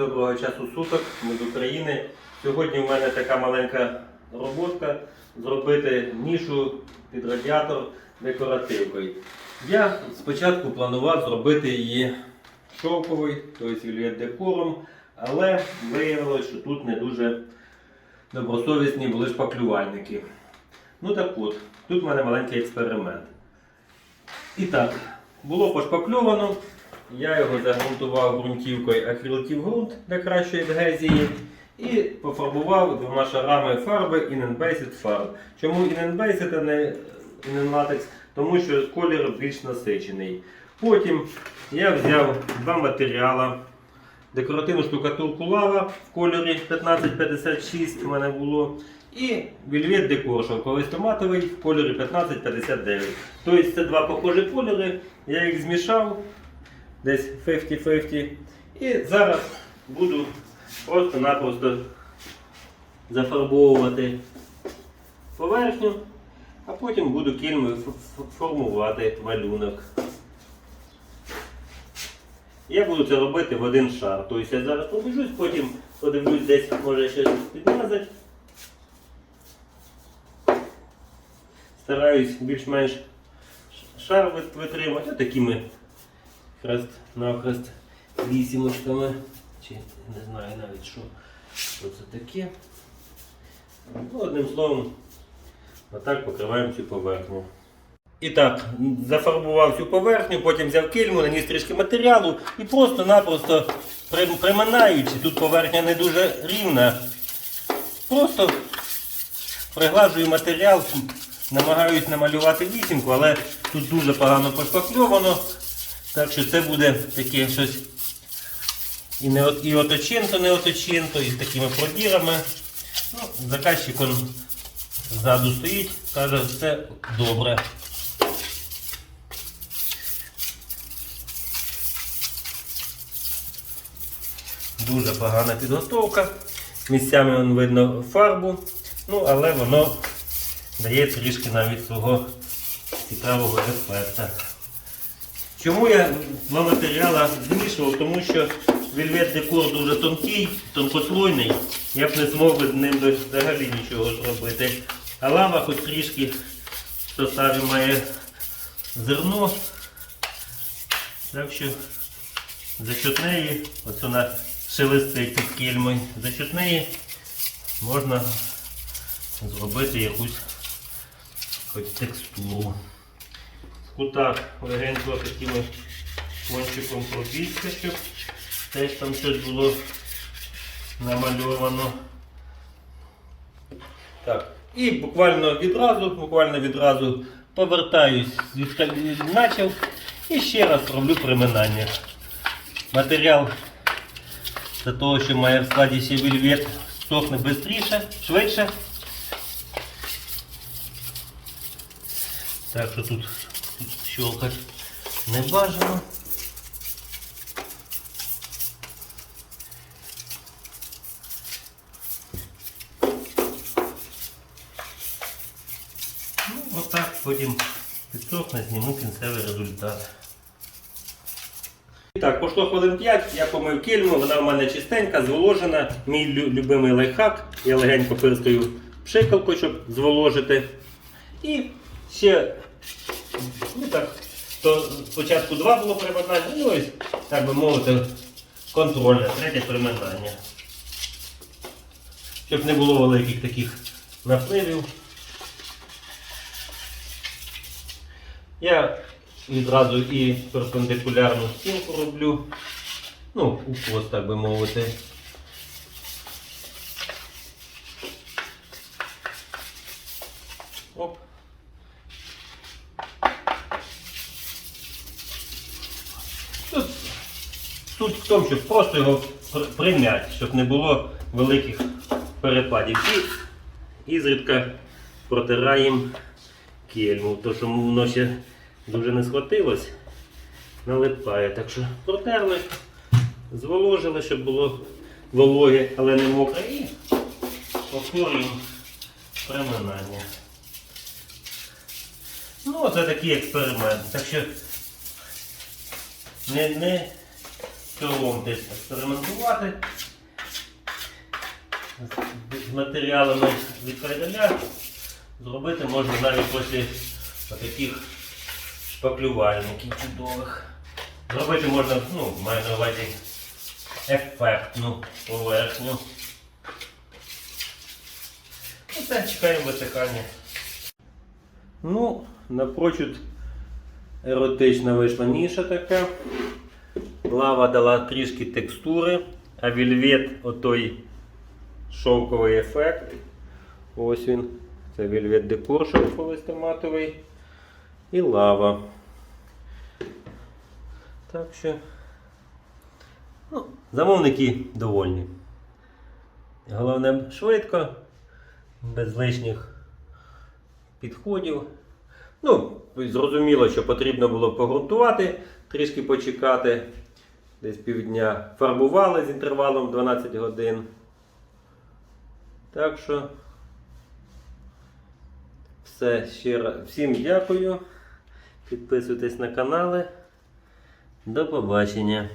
доброго часу суток, ми з України. Сьогодні в мене така маленька роботка зробити нишу під радіатор декоративкою. Я спочатку планував зробити її шовковий, тобто вільвет декором, але виявилось, що тут не дуже добросовісні були шпаклювальники. Ну так от, тут в мене маленький експеримент. І так, було пошпакльовано. Я його загрунтував ґрунтівкою акрилків ґрунт для кращої адгезії і пофарбував двома шарами фарби Inenbased фарб. Чому Inenbased, а не Inenlatex? Тому що колір більш насичений. Потім я взяв два матеріали. Декоративну штукатурку лава в кольорі 1556 у мене було. І вільвет декор шовковий томатовий в кольорі 1559. Тобто це два похожі кольори. Я їх змішав десь 50-50. І зараз буду просто-напросто зафарбовувати поверхню, а потім буду кільмою формувати малюнок. Я буду це робити в один шар. Тобто я зараз пробіжусь, потім подивлюсь десь, може щось підмазати. Стараюсь більш-менш шар витримати такими хрест навхрест вісімочками. Чи не знаю навіть що, це таке. Ну, одним словом, отак покриваємо цю поверхню. І так, зафарбував цю поверхню, потім взяв кильму, наніс трішки матеріалу і просто-напросто приминаючи, тут поверхня не дуже рівна. Просто приглажую матеріал, намагаюсь намалювати вісімку, але тут дуже погано пошпакльовано. Так що це буде таке щось і, не, і оточинто, не оточинто, і з такими продірами. Ну, заказчик он ззаду стоїть, каже, все добре. Дуже погана підготовка. Місцями вон видно фарбу, ну, але воно дає трішки навіть свого цікавого ефекту. Чому я два матеріали змішував? Тому що вельвет декор дуже тонкий, тонкослойний. Я б не змог з ним взагалі нічого зробити. А лава хоч трішки в составі має зерно. Так що за счет неї, ось вона шелестить під кільмою, за счет неї можна зробити якусь хоч текстуру. Кутах легенько такими кончиком пробіжка, щоб теж там щось було намальовано. Так. І буквально відразу, буквально відразу повертаюсь, почав і ще раз роблю приминання. Матеріал для того, що має в складі ще вільвет, сохне швидше, швидше. Так що тут, щелкать не бажано. Ну, отак потім підсохне, зніму кінцевий результат. І Так, пройшло хвилин 5, я помив кільму, вона в мене чистенька, зволожена. Мій любимий лайфхак. Я легенько пирскаю пшикалку, щоб зволожити. І ще ну так, то спочатку два було приминання, ну ось, так би мовити, контрольне, третє приминання. Щоб не було великих таких напливів. Я відразу і перпендикулярну стінку роблю. Ну, укос, так би мовити. Оп. Тут суть в тому, щоб просто його пр- прим'яти, щоб не було великих перепадів. І ізрідка протираємо кельму, то що воно ще дуже не схватилось, налипає. Так що протерли, зволожили, щоб було вологе, але не мокре. І повторюємо приминання. Ну, це такий експеримент. Так що не, не крилом десь експериментувати. З матеріалами від зробити можна навіть після таких шпаклювальників чудових. Зробити можна, ну, маю на увазі ефектну поверхню. Оце чекаємо висихання. Ну, напрочуд еротична вийшла ніша така. Лава дала трішки текстури, а вільвет отой шовковий ефект. Ось він. Це вільвет декор шовковий І лава. Так що. Ну, замовники довольні. Головне швидко, без лишніх підходів. Ну, зрозуміло, що потрібно було погрунтувати, трішки почекати. Десь півдня фарбували з інтервалом 12 годин. Так що, все ще раз. Всім дякую. Підписуйтесь на канали. До побачення.